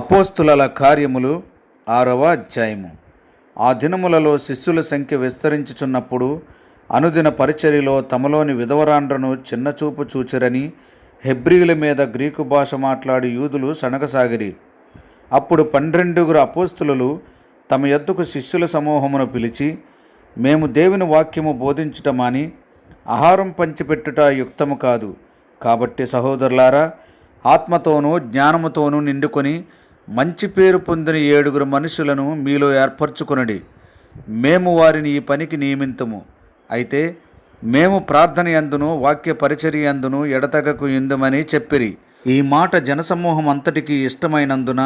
అపోస్తుల కార్యములు ఆరవ అధ్యాయము. ఆ దినములలో శిష్యుల సంఖ్య విస్తరించుచున్నప్పుడు అనుదిన పరిచర్యలో తమలోని విధవరాండ్రను చిన్నచూపు చూచిరని హెబ్రియుల మీద గ్రీకు భాష మాట్లాడి యూదులు సనగసాగిరి అప్పుడు పన్నెండుగురు అపోస్తులు తమ ఎద్దుకు శిష్యుల సమూహమును పిలిచి మేము దేవుని వాక్యము బోధించుటమాని ఆహారం పంచిపెట్టుట యుక్తము కాదు. కాబట్టి సహోదరులారా ఆత్మతోనూ జ్ఞానముతోనూ నిండుకొని మంచి పేరు పొందిన ఏడుగురు మనుషులను మీలో ఏర్పరచుకొనడి. మేము వారిని ఈ పనికి నియమింతము. అయితే మేము ప్రార్థన ఎందును వాక్య పరిచర్య ఎందును ఎడతగకు ఇందుమని చెప్పిరి. ఈ మాట జనసమూహం అంతటికీ ఇష్టమైనందున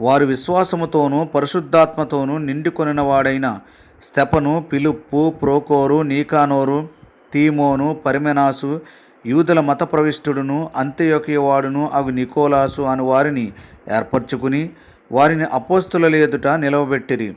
వారు విశ్వాసముతోనూ పరిశుద్ధాత్మతోనూ నిండుకొనిన వాడైన స్తెపను పిలుప్పు ప్రోకోరు నీకానోరు తీమోను పరిమెనాసు యూదుల మత ప్రవిష్టుడును అగు నికోలాసు అని వారిని ఏర్పరచుకుని వారిని అపోస్తుల ఎదుట నిలవబెట్టిరి.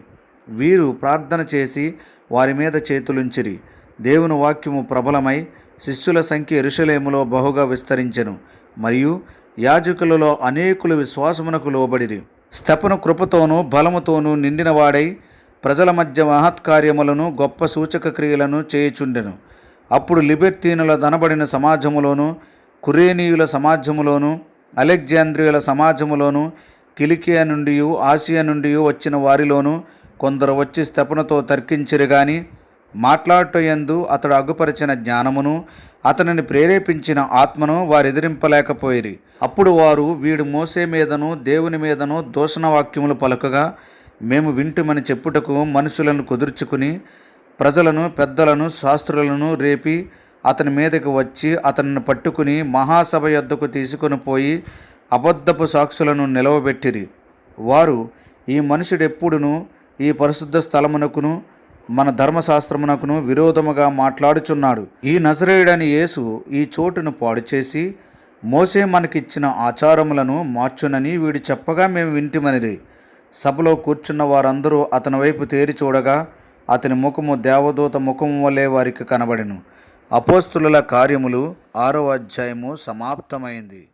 వీరు ప్రార్థన చేసి వారి మీద చేతులుంచిరి. దేవుని వాక్యము ప్రబలమై శిష్యుల సంఖ్య ఎరుషలేములో బహుగా విస్తరించెను. మరియు యాజకులలో అనేకులు విశ్వాసమునకు లోబడిరి. స్తపను కృపతోనూ బలముతోనూ నిండినవాడై ప్రజల మధ్య మహత్కార్యములను గొప్ప సూచక క్రియలను చేయుచుండెను. అప్పుడు లిబెర్తీనుల దనబడిన సమాజములోను కురేనీయుల సమాజములోను అలెగ్జాంద్రియుల సమాజములోను కిలికియా నుండి ఆసియా నుండి వచ్చిన వారిలోను కొందరు వచ్చి స్తపనతో తర్కించిరి గాని మాట్లాడటయందు అతడు అగ్గుపరిచిన జ్ఞానమును అతనిని ప్రేరేపించిన ఆత్మను వారు ఎదిరింపలేకపోయిరి అప్పుడు వారు వీడు మోసే మీదను దేవుని మీదను దూషణ వాక్యములు పలుకగా మేము వింటుమని చెప్పుటకు మనుషులను కుదుర్చుకుని ప్రజలను పెద్దలను శాస్త్రులను రేపి అతని మీదకు వచ్చి అతనిని పట్టుకుని మహాసభ యొద్దకు తీసుకొని పోయి అబద్ధపు సాక్షులను నిలవబెట్టిరి. వారు ఈ మనుషుడెప్పుడును ఈ పరిశుద్ధ స్థలమునకును మన ధర్మశాస్త్రమునకును విరోధముగా మాట్లాడుచున్నాడు. ఈ నజరేయుడని యేసు ఈ చోటును పాడు చేసి మోసే మనకిచ్చిన ఆచారములను మార్చునని వీడు చెప్పగా మేము వింటిమనిది సభలో కూర్చున్న వారందరూ అతని వైపు తేరి చూడగా అతని ముఖము దేవదూత ముఖము వలె వారికి కనబడెను. అపోస్తుల కార్యములు ఆరో అధ్యాయము సమాప్తమైంది.